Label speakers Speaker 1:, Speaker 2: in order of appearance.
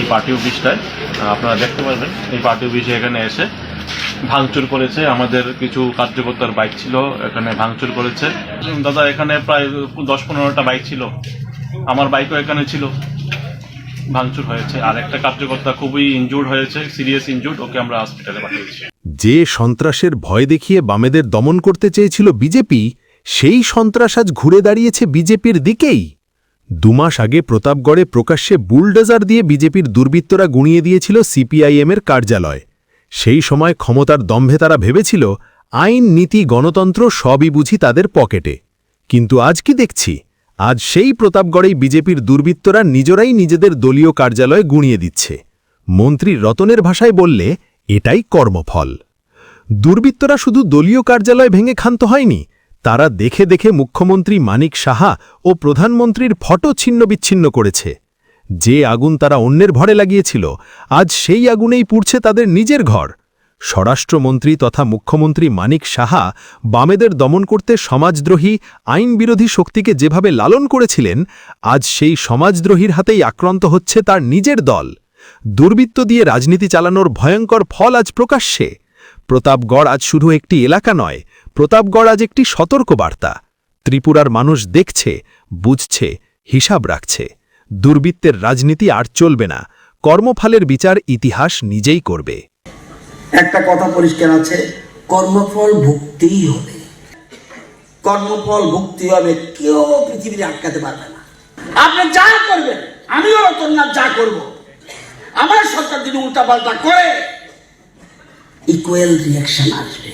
Speaker 1: এই পার্টি অফিসটায়। আপনারা দেখতে পারবেন, এই পার্টি অফিসে এখানে এসে ভাঙচুর করেছে। আমাদের কিছু কার্যকর্তার বাইক ছিল, এখানে ভাঙচুর করেছে। দাদা, এখানে প্রায় দশ পনেরোটা বাইক ছিল। আমার বাইকও এখানে ছিল। ভাঙচুর হয়েছে। আর একটা কার্যকর্তা খুবই ইনজুর্ড হয়েছে সিরিয়াস ইনজুর্ড ওকে আমরা হসপিটালে পাঠিয়েছি।
Speaker 2: যে সন্ত্রাসের ভয় দেখিয়ে বামেদের দমন করতে চেয়েছিল বিজেপি, সেই সন্ত্রাস আজ ঘুরে দাঁড়িয়েছে বিজেপির দিকেই। দুমাস আগে প্রতাপগড়ে প্রকাশ্যে বুলডোজার দিয়ে বিজেপির দুর্বৃত্তরা গুঁড়িয়ে দিয়েছিল সিপিআইএমের কার্যালয়। সেই সময় ক্ষমতার দম্ভে তারা ভেবেছিল, আইন, নীতি, গণতন্ত্র সবই বুঝি তাদের পকেটে। কিন্তু আজ কি দেখছি? আজ সেই প্রতাপগড়েই বিজেপির দুর্বৃত্তরা নিজেরাই নিজেদের দলীয় কার্যালয়ে গুঁড়িয়ে দিচ্ছে। মন্ত্রী রতনের ভাষায় বললে, এটাই কর্মফল। দুর্বৃত্তরা শুধু দলীয় কার্যালয় ভেঙে ক্ষান্ত হয়নি তারা দেখে দেখে মুখ্যমন্ত্রী মানিক সাহা ও প্রধানমন্ত্রীর ফটো ছিন্ন বিচ্ছিন্ন করেছে। যে আগুন তারা অন্যের ভরে লাগিয়েছিল, আজ সেই আগুনেই পুড়ছে তাদের নিজের ঘর। স্বরাষ্ট্রমন্ত্রী তথা মুখ্যমন্ত্রী মানিক সাহা বামেদের দমন করতে সমাজদ্রোহী আইন বিরোধী শক্তিকে যেভাবে লালন করেছিলেন, আজ সেই সমাজদ্রোহীর হাতেই আক্রান্ত হচ্ছে তার নিজের দল। দুর্বৃত্ত দিয়ে রাজনীতি চালানোর ভয়ঙ্কর ফল আজ প্রকাশ্যে। প্রতাপগড় আজ শুধু একটি এলাকা নয় প্রতাপগড় আজ একটি সতর্ক বার্তা ত্রিপুরার মানুষ দেখছে, বুঝছে, হিসাব রাখছে। দুর্বৃত্তের রাজনীতি আর চলবে না। কর্মফলের বিচার ইতিহাস নিজেই করবে।
Speaker 3: একটা কথা পরিষ্কার আছে, কর্মফল ভুগতেই হবে। কর্মফল ভুগতে হবে, কেউ পৃথিবীতে আটকাতে পারবে না। আপনি যা করবেন, আমিও রতননাথ যা করব। আমার সরকার যদি উল্টাপাল্টা করে ইকুয়াল রিয়াকশন আসবে।